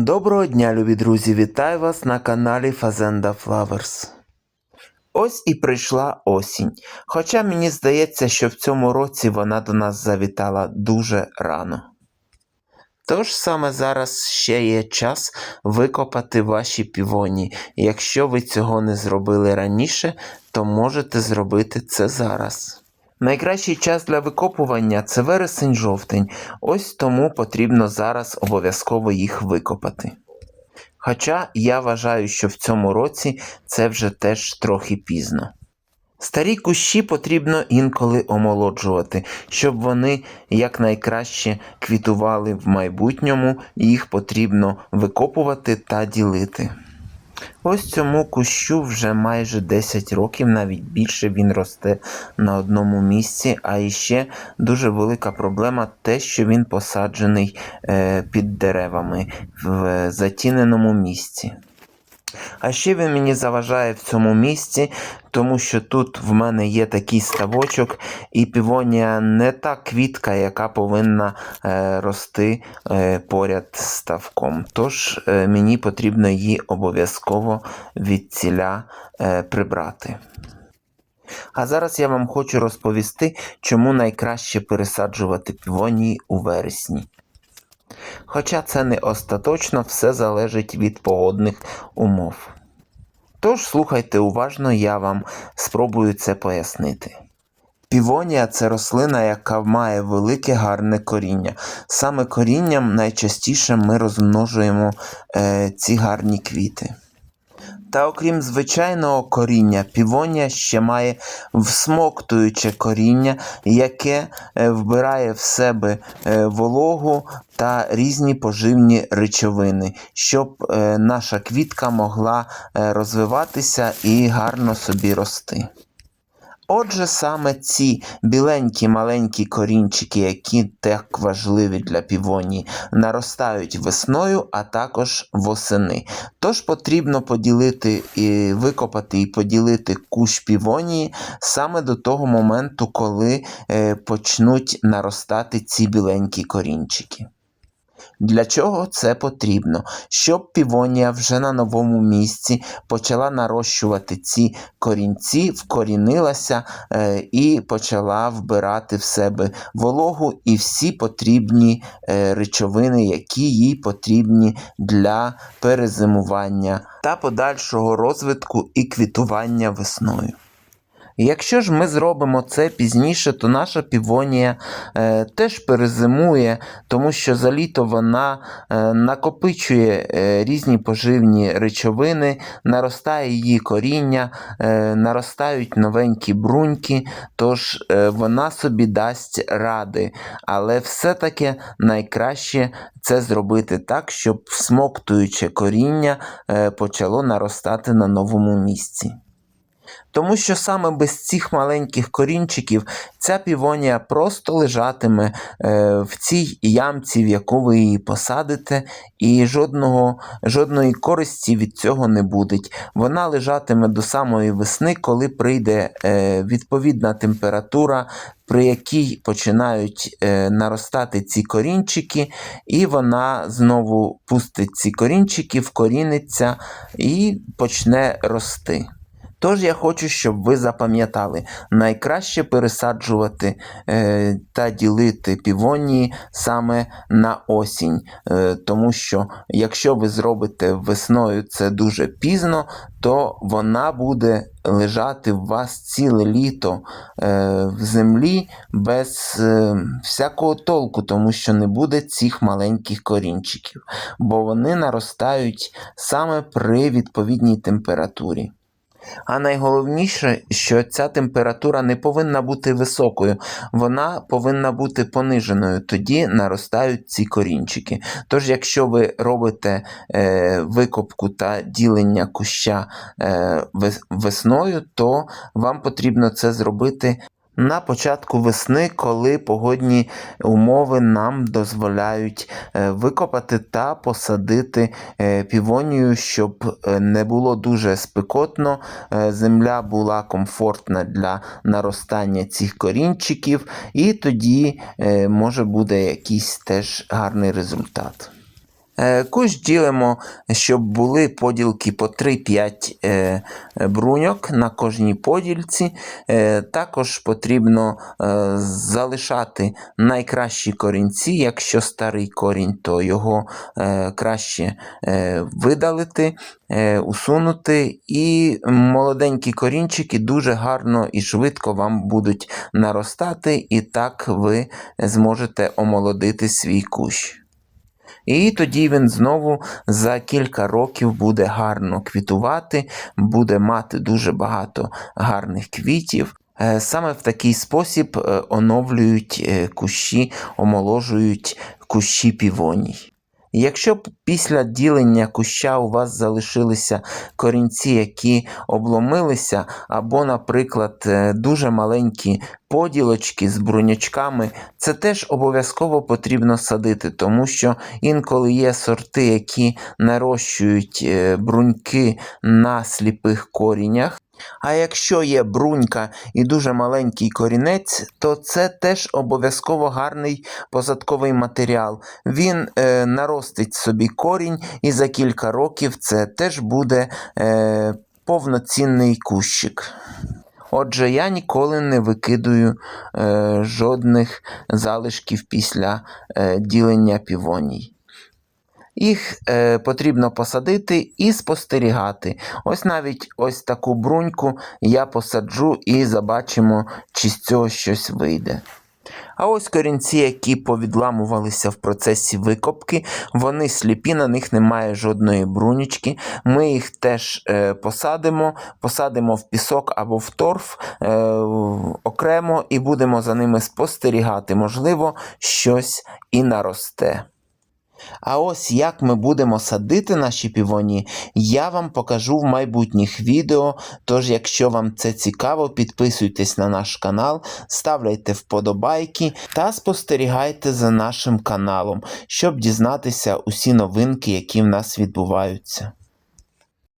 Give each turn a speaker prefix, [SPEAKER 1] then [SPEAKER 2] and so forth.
[SPEAKER 1] Доброго дня, любі друзі! Вітаю вас на каналі Fazenda Flowers. Ось і прийшла осінь. Хоча мені здається, що в цьому році вона до нас завітала дуже рано. Тож саме зараз ще є час викопати ваші півоні. Якщо ви цього не зробили раніше, то можете зробити це зараз. Найкращий час для викопування це вересень-жовтень, ось тому потрібно зараз обов'язково їх викопати. Хоча я вважаю, що в цьому році це вже теж трохи пізно. Старі кущі потрібно інколи омолоджувати, щоб вони якнайкраще квітували в майбутньому, їх потрібно викопувати та ділити. Ось цьому кущу вже майже 10 років, навіть більше він росте на одному місці. А іще дуже велика проблема те, що він посаджений е, під деревами в затіненому місці. А ще він мені заважає в цьому місці, тому що тут в мене є такий ставочок, і півонія не та квітка, яка повинна е, рости е, поряд з ставком. Тож е, мені потрібно її обов'язково від ціля е, прибрати. А зараз я вам хочу розповісти, чому найкраще пересаджувати півонії у вересні. Хоча це не остаточно, все залежить від погодних умов. Тож слухайте уважно, я вам спробую це пояснити. Півонія це рослина, яка має велике гарне коріння. Саме корінням найчастіше ми розмножуємо е, ці гарні квіти. Та окрім звичайного коріння, півонія ще має всмоктуюче коріння, яке е, вбирає в себе е, вологу та різні поживні речовини, щоб е, наша квітка могла розвиватися і гарно собі рости. Отже, саме ці біленькі маленькі корінчики, які так важливі для півонії, наростають весною, а також восени. Тож потрібно поділити і викопати і поділити кущ півонії саме до того моменту, коли е, почнуть наростати ці біленькі корінчики. Для чого це потрібно? Щоб півонія вже на новому місці почала нарощувати ці корінці, вкорінилася е, і почала вбирати в себе вологу і всі потрібні е, речовини, які їй потрібні для перезимування та подальшого розвитку і квітування весною. Якщо ж ми зробимо це пізніше, то наша півонія е, теж перезимує, тому що за літо вона е, накопичує е, різні поживні речовини, наростає її коріння, е, наростають новенькі бруньки, тож е, вона собі дасть ради. Але все-таки найкраще це зробити так, щоб всмоктуюче коріння е, почало наростати на новому місці. Тому що саме без цих маленьких корінчиків ця півонія просто лежатиме е, в цій ямці, в яку ви її посадите, і жодного, жодної користі від цього не буде. Вона лежатиме до самої весни, коли прийде е, відповідна температура, при якій починають е, наростати ці корінчики, і вона знову пустить ці корінчики, вкоріниться і почне рости. Тож я хочу, щоб ви запам'ятали, найкраще пересаджувати е, та ділити півонії саме на осінь. Е, тому що якщо ви зробите весною це дуже пізно, то вона буде лежати в вас ціле літо е, в землі без е, всякого толку, тому що не буде цих маленьких корінчиків, бо вони наростають саме при відповідній температурі. А найголовніше, що ця температура не повинна бути високою, вона повинна бути пониженою, тоді наростають ці корінчики. Тож, якщо ви робите е, викопку та ділення куща е, весною, то вам потрібно це зробити. На початку весни, коли погодні умови нам дозволяють е, викопати та посадити е, півонію, щоб е, не було дуже спекотно, земля була комфортна для наростання цих корінчиків, і тоді може буде якийсь теж гарний результат. Е, Кущ ділимо, щоб були поділки по 3-5 е, бруньок на кожній поділці. Е, Також потрібно залишати найкращі корінці. Якщо старий корінь, то його краще видалити, усунути. І молоденькі корінчики дуже гарно і швидко вам будуть наростати, і так ви зможете омолодити свій кущ. І тоді він знову за кілька років буде гарно квітувати, буде мати дуже багато гарних квітів. Е, Саме в такий спосіб е, оновлюють е, кущі, омоложують кущі півоній. Якщо б після ділення куща у вас залишилися корінці, які обломилися, або, наприклад, е, дуже маленькі поділочки з брунячками, це теж обов'язково потрібно садити, тому що інколи є сорти, які нарощують е, бруньки на сліпих коріннях. А якщо є брунька і дуже маленький корінець, то це теж обов'язково гарний посадковий матеріал. Він е, наростить собі корінь, і за кілька років це теж буде е, повноцінний кущик. Отже, я ніколи не викидую е, жодних залишків після е, ділення півоній. Їх е, потрібно посадити і спостерігати. Ось навіть ось таку бруньку я посаджу і забачимо, чи з цього щось вийде. А ось корінці, які повідламувалися в процесі викопки, вони сліпі, на них немає жодної брунічки. Ми їх теж е, посадимо, посадимо в пісок або в торф е, окремо і будемо за ними спостерігати. Можливо, щось і наросте. А ось як ми будемо садити наші півоні, я вам покажу в майбутніх відео. Тож, якщо вам це цікаво, підписуйтесь на наш канал, ставляйте вподобайки та спостерігайте за нашим каналом, щоб дізнатися усі новинки, які в нас відбуваються.